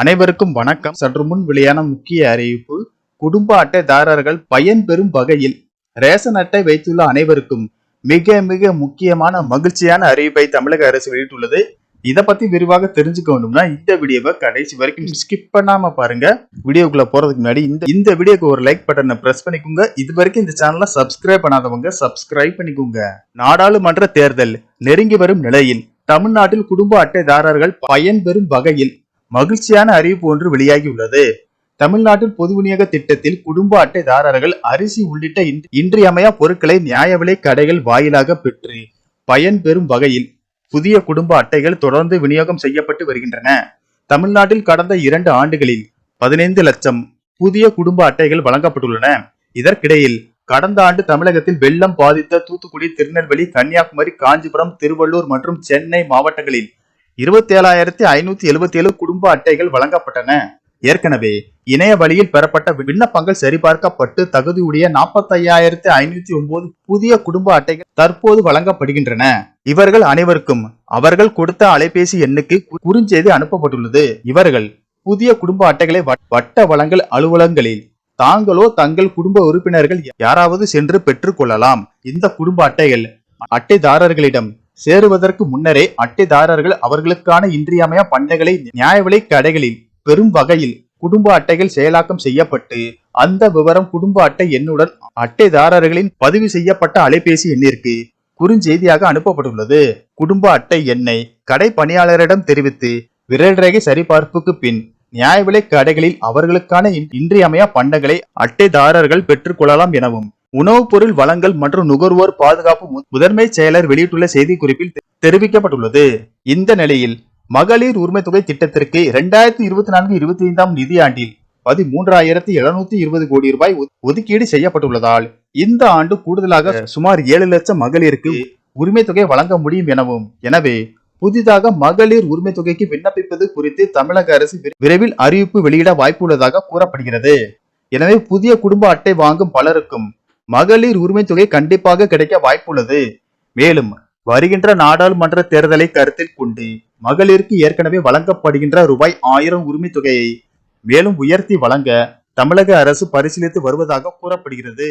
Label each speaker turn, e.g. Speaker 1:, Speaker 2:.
Speaker 1: அனைவருக்கும் வணக்கம் சற்று முன் வெளியான முக்கிய அறிவிப்பு குடும்ப அட்டைதாரர்கள் பயன்பெறும் வகையில் ரேஷன் அட்டை வைத்துள்ள அனைவருக்கும் மிக மிக முக்கியமான மகிழ்ச்சியான அறிவிப்பை தமிழக அரசு வெளியிட்டுள்ளது இதை பத்தி விரிவாக தெரிஞ்சுக்க வேண்டும்னா இந்த வீடியோவை கடைசி வரைக்கும் ஸ்கிப் பண்ணாம பாருங்க வீடியோக்குள்ள போறதுக்கு முன்னாடி இந்த இந்த வீடியோக்கு ஒரு லைக் பட்டனை பிரஸ் பண்ணிக்கோங்க இது வரைக்கும் இந்த சேனலை சப்ஸ்கிரைப் பண்ணாதவங்க சப்ஸ்கிரைப் பண்ணிக்கோங்க நாடாளுமன்ற தேர்தல் நெருங்கி வரும் நிலையில் தமிழ்நாட்டில் குடும்ப அட்டைதாரர்கள் பயன்பெறும் வகையில் மகிழ்ச்சியான அறிவிப்பு ஒன்று வெளியாகியுள்ளது தமிழ்நாட்டில் பொது விநியோக திட்டத்தில் குடும்ப அட்டைதாரர்கள் அரிசி உள்ளிட்ட இன்றியமையா பொருட்களை நியாய விலை கடைகள் வாயிலாக பெற்று பயன்பெறும் வகையில் புதிய குடும்ப அட்டைகள் தொடர்ந்து விநியோகம் செய்யப்பட்டு வருகின்றன தமிழ்நாட்டில் கடந்த இரண்டு ஆண்டுகளில் பதினைந்து லட்சம் புதிய குடும்ப அட்டைகள் வழங்கப்பட்டுள்ளன இதற்கிடையில் கடந்த ஆண்டு தமிழகத்தில் வெள்ளம் பாதித்த தூத்துக்குடி திருநெல்வேலி கன்னியாகுமரி காஞ்சிபுரம் திருவள்ளூர் மற்றும் சென்னை மாவட்டங்களில் இருபத்தி ஏழாயிரத்தி ஐநூத்தி எழுபத்தி ஏழு குடும்ப அட்டைகள் வழங்கப்பட்டன ஏற்கனவே இணைய வழியில் பெறப்பட்ட விண்ணப்பங்கள் சரிபார்க்கப்பட்டு தகுதியுடைய ஐயாயிரத்தி ஐநூத்தி ஒன்பது புதிய குடும்ப அட்டைகள் தற்போது வழங்கப்படுகின்றன இவர்கள் அனைவருக்கும் அவர்கள் கொடுத்த அலைபேசி எண்ணுக்கு குறுஞ்செய்தி அனுப்பப்பட்டுள்ளது இவர்கள் புதிய குடும்ப அட்டைகளை வட்ட வளங்கள் அலுவலகங்களில் தாங்களோ தங்கள் குடும்ப உறுப்பினர்கள் யாராவது சென்று கொள்ளலாம் இந்த குடும்ப அட்டைகள் அட்டைதாரர்களிடம் சேருவதற்கு முன்னரே அட்டைதாரர்கள் அவர்களுக்கான இன்றியமையா பண்டைகளை நியாய விலை கடைகளில் பெரும் வகையில் குடும்ப அட்டைகள் செயலாக்கம் செய்யப்பட்டு அந்த விவரம் குடும்ப அட்டை எண்ணுடன் அட்டைதாரர்களின் பதிவு செய்யப்பட்ட அலைபேசி எண்ணிற்கு குறுஞ்செய்தியாக அனுப்பப்பட்டுள்ளது குடும்ப அட்டை எண்ணை கடை பணியாளரிடம் தெரிவித்து ரேகை சரிபார்ப்புக்கு பின் நியாய விலை கடைகளில் அவர்களுக்கான இன்றியமையா பண்டங்களை அட்டைதாரர்கள் பெற்றுக்கொள்ளலாம் எனவும் உணவுப் பொருள் வளங்கள் மற்றும் நுகர்வோர் பாதுகாப்பு முதன்மை செயலர் வெளியிட்டுள்ள செய்திக்குறிப்பில் தெரிவிக்கப்பட்டுள்ளது இந்த நிலையில் மகளிர் உரிமை தொகை திட்டத்திற்கு இரண்டாயிரத்தி இருபத்தி நான்கு இருபத்தி ஐந்தாம் நிதியாண்டில் பதிமூன்றாயிரத்தி எழுநூத்தி இருபது கோடி ரூபாய் ஒதுக்கீடு செய்யப்பட்டுள்ளதால் இந்த ஆண்டு கூடுதலாக சுமார் ஏழு லட்சம் மகளிருக்கு உரிமை தொகை வழங்க முடியும் எனவும் எனவே புதிதாக மகளிர் உரிமை தொகைக்கு விண்ணப்பிப்பது குறித்து தமிழக அரசு விரைவில் அறிவிப்பு வெளியிட வாய்ப்புள்ளதாக கூறப்படுகிறது எனவே புதிய குடும்ப அட்டை வாங்கும் பலருக்கும் மகளிர் உரிமை தொகை கண்டிப்பாக கிடைக்க வாய்ப்புள்ளது மேலும் வருகின்ற நாடாளுமன்ற தேர்தலை கருத்தில் கொண்டு மகளிருக்கு ஏற்கனவே வழங்கப்படுகின்ற ரூபாய் ஆயிரம் உரிமை தொகையை மேலும் உயர்த்தி வழங்க தமிழக அரசு பரிசீலித்து வருவதாக கூறப்படுகிறது